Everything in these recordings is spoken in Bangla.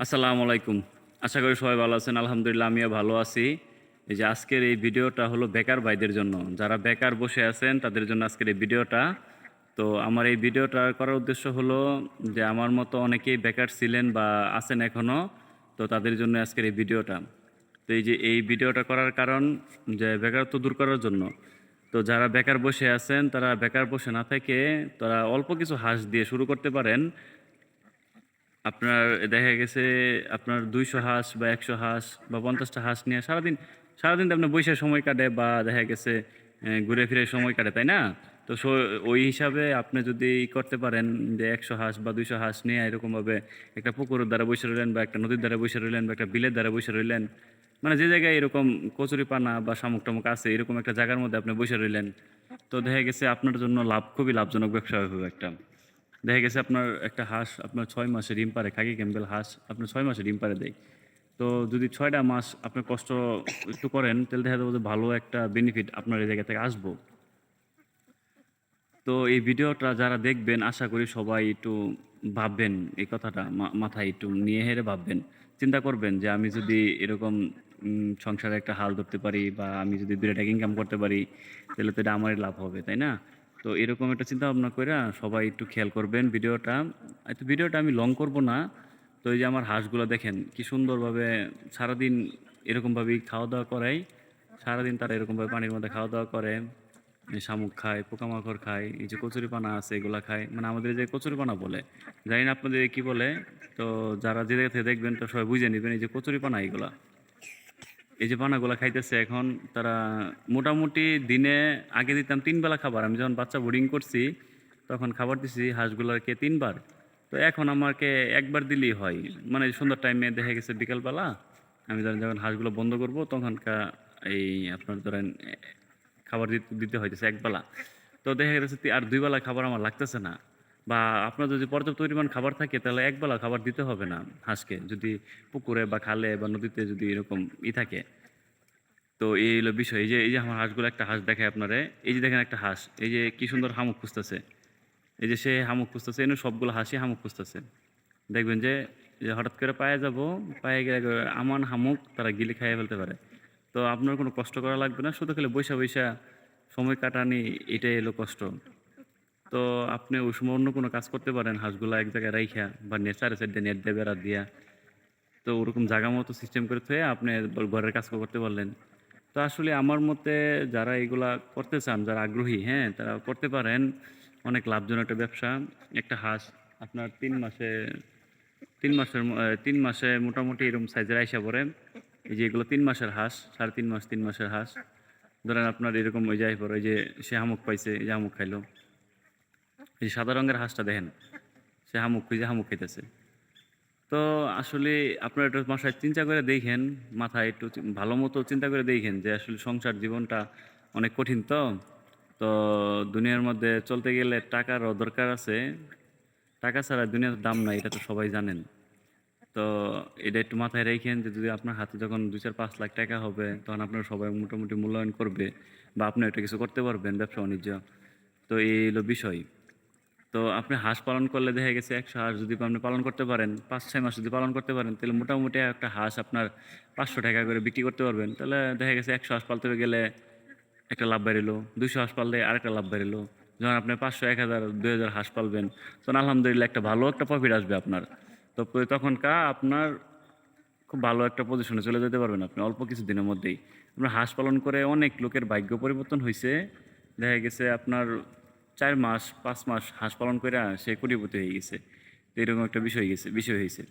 আসসালামু আলাইকুম। আশা করি সবাই ভালো আছেন। আলহামদুলিল্লাহ, আমিও ভালো আছি। এই যে আজকের এই ভিডিওটা হলো বেকার ভাইদের জন্য। যারা বেকার বসে আছেন, তাদের জন্য আজকের এই ভিডিওটা। তো আমার এই ভিডিওটা করার উদ্দেশ্য হলো যে আমার মতো অনেকেই বেকার ছিলেন বা আছেন এখনও তো তাদের জন্য আজকের এই ভিডিওটা। তো এই যে এই ভিডিওটা করার কারণ যে বেকারত্ব দূর করার জন্য। তো যারা বেকার বসে আছেন, তারা বেকার বসে না থেকে তারা অল্প কিছু হাঁস দিয়ে শুরু করতে পারেন। আপনার, দেখা গেছে আপনার দুইশো হাঁস বা একশো হাঁস বা পঞ্চাশটা হাঁস নিয়ে সারাদিন সারাদিন তো আপনার বৈশাখ সময় কাটে বা দেখা গেছে ঘুরে ফিরে সময় কাটে, তাই না? তো ওই হিসাবে আপনি যদি করতে পারেন যে একশো হাঁস বা দুইশো হাঁস নিয়ে এরকমভাবে একটা পুকুরের দ্বারা বসে রইলেন বা একটা নদীর দ্বারা বসে রইলেন বা একটা বিলের দ্বারা বসে রইলেন মানে যে জায়গায় এরকম কচুরি পানা বা শামুক টামুক আছে, এরকম একটা জায়গার মধ্যে আপনি বসে রইলেন, তো দেখা গেছে আপনার জন্য লাভ, খুবই লাভজনক ব্যবসা হবে একটা। দেখা গেছে আপনার একটা হাঁস, আপনার ছয় মাসে ডিম পারে খাকি ক্যাম্বেল হাঁস, আপনার ছয় মাসে ডিম পারে দেয়। তো যদি ছয়টা মাস আপনি কষ্ট একটু করেন, তাহলে দেখা যাবে যে ভালো একটা বেনিফিট আপনার এই জায়গা থেকে আসব। তো এই ভিডিওটা যারা দেখবেন, আশা করি সবাই একটু ভাববেন এই কথাটা মাথায় একটু নিয়ে হেরে ভাববেন। চিন্তা করবেন যে আমি যদি এরকম সংসারে একটা হাল ধরতে পারি বা আমি যদি টাকা ইনকাম করতে পারি, তাহলে তো এটা আমারই লাভ হবে, তাই না? তো এরকম একটা চিন্তা ভাবনা করে সবাই একটু খেয়াল করবেন ভিডিওটা। তো ভিডিওটা আমি লং করব না। তো এই যে আমার হাঁসগুলো দেখেন, কি সুন্দরভাবে সারাদিন এরকমভাবেই খাওয়া দাওয়া করাই। সারাদিন তারা এরকমভাবে পানির মধ্যে খাওয়া দাওয়া করে শামুক খায়, পোকামাকড় খায়, এই যে কচুরি পানা আছে এগুলা খায়। মানে আমাদের যে কচুরি পানা বলে, জানি না আপনাদের কি বলে। তো যারা যে থেকে দেখবেন তো সবাই বুঝে নেবেন এই যে কচুরি পানা এগুলা। এই যে পানাগুলা খাইতেছে এখন, তারা মোটামুটি দিনে আগে দিতাম তিনবেলা খাবার। আমি যখন বাচ্চা বোর্ডিং করছি, তখন খাবার দিছি হাঁসগুলোকে তিনবার। তো এখন আমাকে একবার দিলেই হয়। মানে সুন্দর টাইমে দেখা গেছে বিকালবেলা, আমি ধরেন যখন হাঁসগুলো বন্ধ করব, তখনকার এই আপনার ধরেন খাবার দিতে দিতে হইতেছে একবেলা। তো দেখা গেছে আর দুইবেলা খাবার আমার লাগতেছে না। বা আপনার যদি পর্যাপ্ত পরিমাণ খাবার থাকে, তাহলে একবেলা খাবার দিতে হবে না হাঁসকে। যদি পুকুরে বা খালে বা নদীতে যদি এরকম ই থাকে। তো এই হলো বিষয়। এই যে এই যে আমার হাঁসগুলো, একটা হাঁস দেখায় আপনারে। এই যে দেখেন একটা হাঁস, এই যে কি সুন্দর হামুক খুঁজতেছে। এই যে সে হামুক খুঁজতেছে, এনে সবগুলো হাসি হামুক খুঁজতেছে। দেখবেন যে যে হঠাৎ করে পায়ে যাব, পায়ে গেলে আমান হামুক, তারা গিলে খাইয়ে ফেলতে পারে। তো আপনার কোনো কষ্ট করা লাগবে না, শুধু খালি বৈশা বৈশা সময় কাটানি, এটাই এলো কষ্ট। তো আপনি ওই সময় অন্য কোনো কাজ করতে পারেন, হাঁসগুলো এক জায়গায় রাইখা বা নেচারে সাইডে নেট দিয়ে বেড়া দিয়া। তো ওরকম জায়গা মতো সিস্টেম করে থয়ে আপনি ঘরের কাজ করতে পারলেন। তো আসলে আমার মতে যারা এগুলা করতে চান, যারা আগ্রহী হ্যাঁ তারা করতে পারেন। অনেক লাভজনক একটা ব্যবসা। একটা হাঁস আপনার তিন মাসে, তিন মাসের তিন মাসে মোটামুটি এরকম সাইজের আইসা পড়ে। এই যে এগুলো তিন মাসের হাঁস, সাড়ে তিন মাস, তিন মাসের হাঁস। ধরেন আপনার এরকম ওই যাই ওই যে সে হামুক পাইছে, এই যে হামুক খাইলো। এই সাদা রঙের হাঁসটা দেখেন। সে হামুক খুঁজে হামুক খাইতেছে। তো আসলে আপনারা একটু মাথায় চিন্তা করে দেখেন, মাথায় একটু ভালো মতো চিন্তা করে দেখেন যে আসলে সংসার জীবনটা অনেক কঠিন তো। তো দুনিয়ার মধ্যে চলতে গেলে টাকারও দরকার আছে। টাকা ছাড়া দুনিয়ার দাম নাই, এটা তো সবাই জানেন। তো এটা একটু মাথায় রেখেন যে যদি আপনার হাতে যখন দুই চার পাঁচ লাখ টাকা হবে, তখন আপনার সবাই মোটামুটি মূল্যায়ন করবে বা আপনি একটা কিছু করতে পারবেন ব্যবসা বাণিজ্য তো এই হলো বিষয়। তো আপনি হাঁস পালন করলে দেখা গেছে একশো হাঁস যদি আপনি পালন করতে পারেন, পাঁচ, ছয় মাস যদি পালন করতে পারেন, তাহলে মোটামুটি একটা হাঁস আপনার পাঁচশো টাকা করে বিক্রি করতে পারবেন। তাহলে দেখা গেছে একশো হাঁস পালতে গেলে একটা লাভ বেরিলো দুইশো হাঁস পাললে আরেকটা লাভ বেরিলো যখন আপনি পাঁচশো, এক হাজার, দুই হাজার হাঁস পালবেন, তখন আলহামদুলিল্লাহ একটা ভালো একটা প্রফিট আসবে আপনার। তো প- তখনকা আপনার খুব ভালো একটা পজিশনে চলে যেতে পারবেন আপনি অল্প কিছু দিনের মধ্যেই। আপনার হাঁস পালন করে অনেক লোকের ভাগ্য পরিবর্তন হয়েছে দেখা গেছে আপনার চার মাস, পাঁচ মাস হাঁস পালন করে সে কোটিপতি হয়ে গেছে। তো এরকম একটা বিষয় গেছে বিষয় হয়েছে।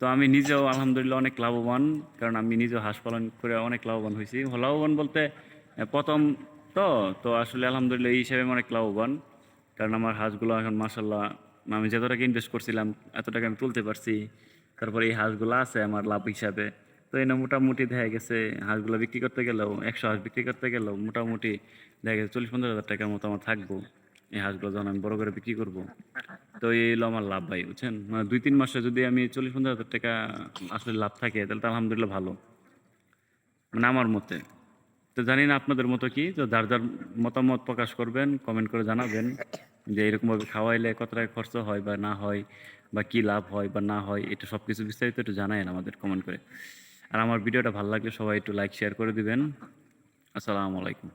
তো আমি নিজেও আলহামদুলিল্লাহ অনেক লাভবান, কারণ আমি নিজেও হাঁস পালন করে অনেক লাভবান হয়েছি। লাভবান বলতে প্রথম তো তো আসলে আলহামদুলিল্লাহ এই হিসাবে আমি অনেক লাভবান, কারণ আমার হাঁসগুলো এখন মাসাল্লাহ আমি যত টাকা ইনভেস্ট করছিলাম এত টাকা আমি তুলতে পারছি। তারপরে এই হাঁসগুলো আছে আমার লাভ হিসাবে। তো এই মোটামুটি দেখা গেছে, হাঁসগুলো বিক্রি করতে গেলেও, একশো হাঁস বিক্রি করতে গেলেও মোটামুটি দেখা গেছে চল্লিশ পঞ্চাশ হাজার টাকার মতো আমার থাকব। এই হাঁসগুলো যখন আমি বড় করে বিক্রি করব, তো এই হলো আমার লাভ ভাই, বুঝছেন? মানে দুই তিন মাসে যদি আমি চল্লিশ পঞ্চাশ হাজার টাকা আসলে লাভ থাকে, তাহলে তো আলহামদুলিল্লাহ ভালো। মানে আমার মতে। তো জানি না আপনাদের মতো কি, তো যার যার মতামত প্রকাশ করবেন কমেন্ট করে জানাবেন যে এরকমভাবে খাওয়াইলে কত টাকা খরচ হয় বা না হয়, বা কি লাভ হয় বা না হয়, এটা সব কিছু বিস্তারিত একটু জানায়েন আমাদের কমেন্ট করে। আর আমার ভিডিওটা ভালো লাগলে সবাই একটু লাইক শেয়ার করে দিবেন। আসসালামু আলাইকুম।